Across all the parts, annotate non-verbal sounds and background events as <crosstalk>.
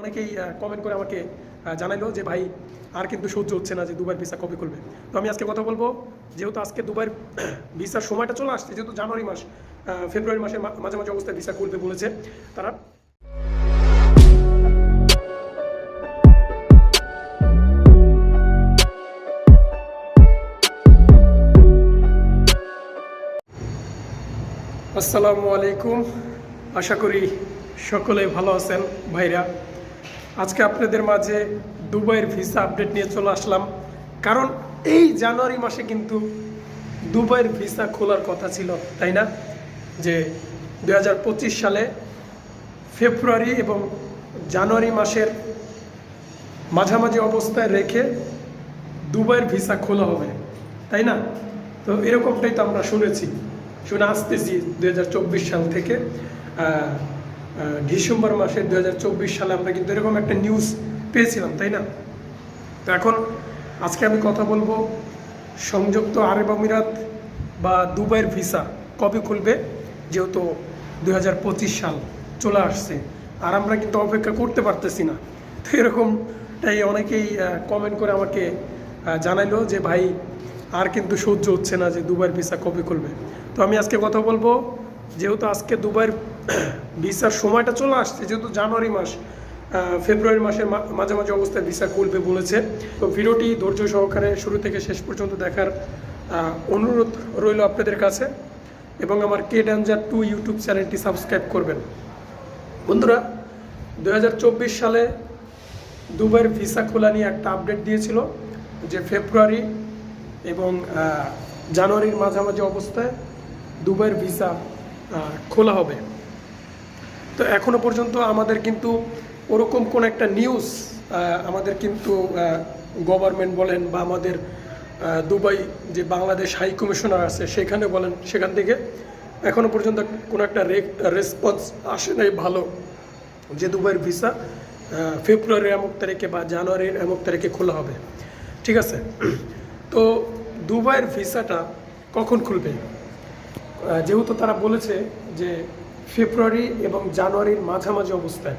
অনেকেই কমেন্ট করে আমাকে জানাইলো যে, ভাই, আর কিন্তু সহ্য হচ্ছে না যে দুবার ভিসা কবে করবে তো আমি আজকে কথা বলব, যেহেতু আজকে দুবার ভিসার <clears throat> সময়টা চলে আসছে, যেহেতু জানুয়ারি মাস ফেব্রুয়ারি মাসের মা- মাঝামাঝি অবস্থায় ভিসা করবে বলেছে তারা। আসসালামু আলাইকুম। আশা করি সকলে ভালো আছেন, ভাইরা। আজকে আপনাদের মাঝে দুবাইয়ের ভিসা আপডেট নিয়ে চলে আসলাম। কারণ এই জানুয়ারি মাসে কিন্তু দুবাইয়ের ভিসা খোলার কথা ছিল, তাই না? যে দু হাজার পঁচিশ সালে ফেব্রুয়ারি এবং জানুয়ারি মাসের মাঝামাঝি অবস্থায় রেখে দুবাইয়ের ভিসা খোলা হবে, তাই না? তো এরকমটাই তো আমরা শুনেছি, শুনে আসতেছি দু হাজার চব্বিশ সাল থেকে। ডিসেম্বর মাসের দু সালে আমরা কিন্তু এরকম একটা নিউজ পেয়েছিলাম, তাই না? তো এখন আজকে আমি কথা বলব সংযুক্ত আরব আমিরাত বা দুবাইয়ের ভিসা কবে খুলবে, যেহেতু দু হাজার পঁচিশ সাল চলে আসছে। আর আমরা কিন্তু অপেক্ষা করতে পারতেছি না। তো এরকমটাই অনেকেই কমেন্ট করে আমাকে জানাইলো যে, ভাই, আর কিন্তু সহ্য হচ্ছে না যে দুবাইয়ের ভিসা কবে খুলবে? তো আমি আজকে কথা বলব, যেহেতু আজকে দুবাইয়ের ভিসার সময়টা চলে আসছে, যেহেতু জানুয়ারি মাস ফেব্রুয়ারি মাসের মাঝামাঝি অবস্থায় ভিসা খুলবে বলেছে। তো ভিডিওটি ধৈর্য সহকারে শুরু থেকে শেষ পর্যন্ত দেখার অনুরোধ রইল আপনাদের কাছে। এবং আমার কে ড্যাঞ্জার টু ইউটিউব চ্যানেলটি সাবস্ক্রাইব করবেন। বন্ধুরা দু হাজার চব্বিশ সালে দুবাইয়ের ভিসা খোলা নিয়ে একটা আপডেট দিয়েছিল, যে ফেব্রুয়ারি এবং জানুয়ারির মাঝামাঝি অবস্থায় দুবাইয়ের ভিসা খোলা হবে। তো এখনও পর্যন্ত আমাদের কিন্তু ওরকম কোন একটা নিউজ আমাদের কিন্তু গভর্নমেন্ট বলেন বা আমাদের দুবাই যে বাংলাদেশ হাই কমিশনার আছে, সেখানে বলেন, সেখান থেকে এখনও পর্যন্ত কোনো একটা রেসপন্স আসে নাই ভালো। যে দুবাইয়ের ভিসা ফেব্রুয়ারির এমক তারিখে বা জানুয়ারির এমক তারিখে খোলা হবে। ঠিক আছে? তো দুবাইয়ের ভিসাটা কখন খুলবে? যেহেতু তারা বলেছে যে ফেব্রুয়ারি এবং জানুয়ারির মাঝামাঝি অবস্থায়।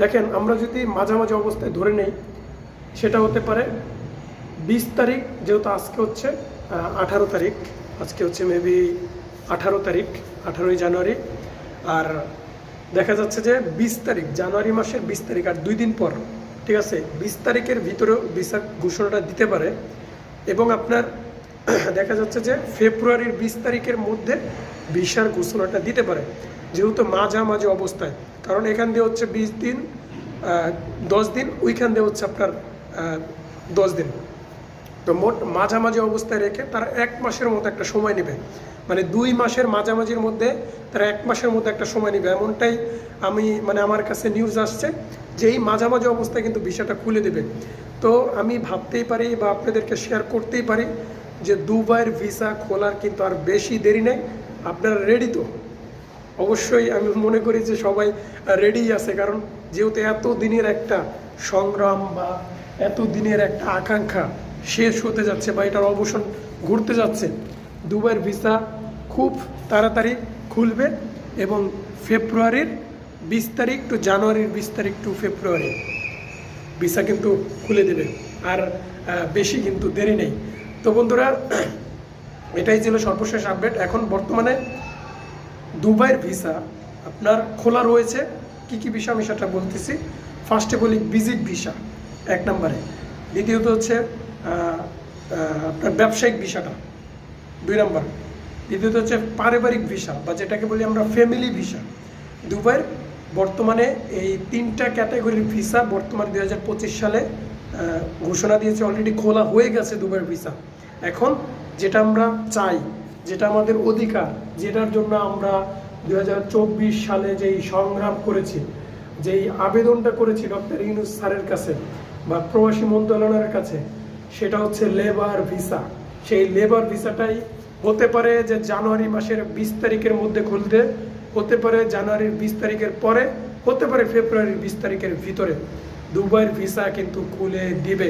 দেখেন, আমরা যদি মাঝামাঝি অবস্থায় ধরে নেই, সেটা হতে পারে বিশ তারিখ, যেহেতু আজকে হচ্ছে আঠারো তারিখ, আজকে হচ্ছে মেবি আঠারো তারিখ, আঠারোই জানুয়ারি। আর দেখা যাচ্ছে যে বিশ তারিখ, জানুয়ারি মাসের বিশ তারিখ আর দুই দিন পর, ঠিক আছে, বিশ তারিখের ভিতরেও ভিসা ঘোষণাটা দিতে পারে এবং আপনার <coughs> দেখা যাচ্ছে যে ফেব্রুয়ারির বিশ তারিখের মধ্যে ভিসার ঘোষণাটা দিতে পারে, যেহেতু মাঝামাঝি অবস্থায়। কারণ এখান দিয়ে হচ্ছে বিশ দিন দশ দিন, ওইখান দিয়ে হচ্ছে আপনার দশ দিন। তো মোট মাঝামাঝি অবস্থায় রেখে তারা এক মাসের মতো একটা সময় নেবে। মানে দুই মাসের মাঝামাঝির মধ্যে তারা এক মাসের মধ্যে একটা সময় নেবে। এমনটাই আমি মানে আমার কাছে নিউজ আসছে যে এই মাঝামাঝি অবস্থায় কিন্তু বিষয়টা খুলে দেবে। তো আমি ভাবতেই পারি বা আপনাদেরকে শেয়ার করতেই পারি যে দুবাইয়ের ভিসা খোলার কিন্তু আর বেশি দেরি নেই। আপনারা রেডি তো? অবশ্যই আমি মনে করি যে সবাই রেডি আছে, কারণ যেহেতু এত দিনের একটা সংগ্রাম বা এত দিনের একটা আকাঙ্ক্ষা শেষ হতে যাচ্ছে বা এটার অবসান ঘুরতে যাচ্ছে, দুবাইয়ের ভিসা খুব তাড়াতাড়ি খুলবে এবং ফেব্রুয়ারির বিশ তারিখ টু জানুয়ারির বিশ তারিখ টু ফেব্রুয়ারি ভিসা কিন্তু খুলে দেবে। আর বেশি কিন্তু দেরি নেই। তো বন্ধুরা, এটাই ছিল সর্বশেষ আপডেট এখন বর্তমানে দুবাইয়ের ভিসা আপনার খোলা রয়েছে। কি কি ভিসা আমি সেটা বলতেছি। ফার্স্টে বলি ভিজিট ভিসা এক নম্বরে। দ্বিতীয়ত হচ্ছে আপনার ব্যবসায়িক ভিসাটা দুই নম্বর। দ্বিতীয়ত হচ্ছে পারিবারিক ভিসা বা যেটাকে বলি আমরা ফ্যামিলি ভিসা দুবাইয়ের বর্তমানে এই তিনটা ক্যাটাগরির ভিসা বর্তমানে দুই হাজার পঁচিশ সালে ঘোষণা দিয়েছে অলরেডি খোলা হয়ে গেছে দুবাইয়ের ভিসা। এখন যেটা আমরা চাই, যেটা আমাদের অধিকার, যেটার জন্য আমরা দু হাজার চব্বিশ সালে যেই সংগ্রাম করেছি, যেই আবেদনটা করেছি ডক্টর ইউনুস স্যারের কাছে বা প্রবাসী মন্ত্রণালয়ের কাছে, সেটা হচ্ছে লেবার ভিসা। সেই লেবার ভিসাটাই হতে পারে যে জানুয়ারি মাসের বিশ তারিখের মধ্যে খুলতে, হতে পারে জানুয়ারির বিশ তারিখের পরে, হতে পারে ফেব্রুয়ারির বিশ তারিখের ভিতরে। দুবাইয়ের ভিসা কিন্তু খুলে দিবে।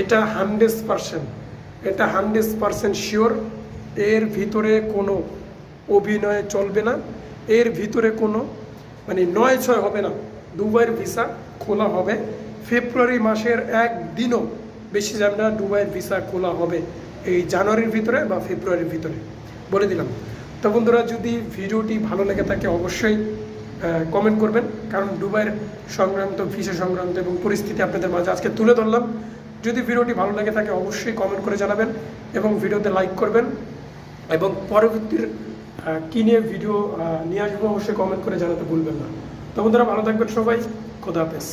এটা হান্ড্রেড পারসেন্ট, এটা হান্ড্রেড পারসেন্ট শিওর। এর ভিতরে কোনো অভিনয় চলবে না। এর ভিতরে কোনো মানে নয় ছয় হবে না। দুবাইয়ের ভিসা খোলা হবে। ফেব্রুয়ারি মাসের একদিনও বেশি যাবে না, দুবাইয়ের ভিসা খোলা হবে এই জানুয়ারির ভিতরে বা ফেব্রুয়ারির ভিতরে। বলে দিলাম। তো বন্ধুরা, যদি ভিডিওটি ভালো লেগে থাকে, অবশ্যই কমেন্ট করবেন। কারণ দুবাইয়ের সংক্রান্ত, ভিসা সংক্রান্ত এবং পরিস্থিতি আপনাদের মাঝে আজকে তুলে ধরলাম। যদি ভিডিওটি ভালো লাগে থাকে, অবশ্যই কমেন্ট করে জানাবেন এবং ভিডিওতে লাইক করবেন। এবং পরবর্তীর কী নিয়ে ভিডিও নিয়ে আসব, অবশ্যই কমেন্ট করে জানাতে ভুলবেন না। তো বন্ধুরা, ভালো থাকবেন সবাই। খোদা হাফেজ।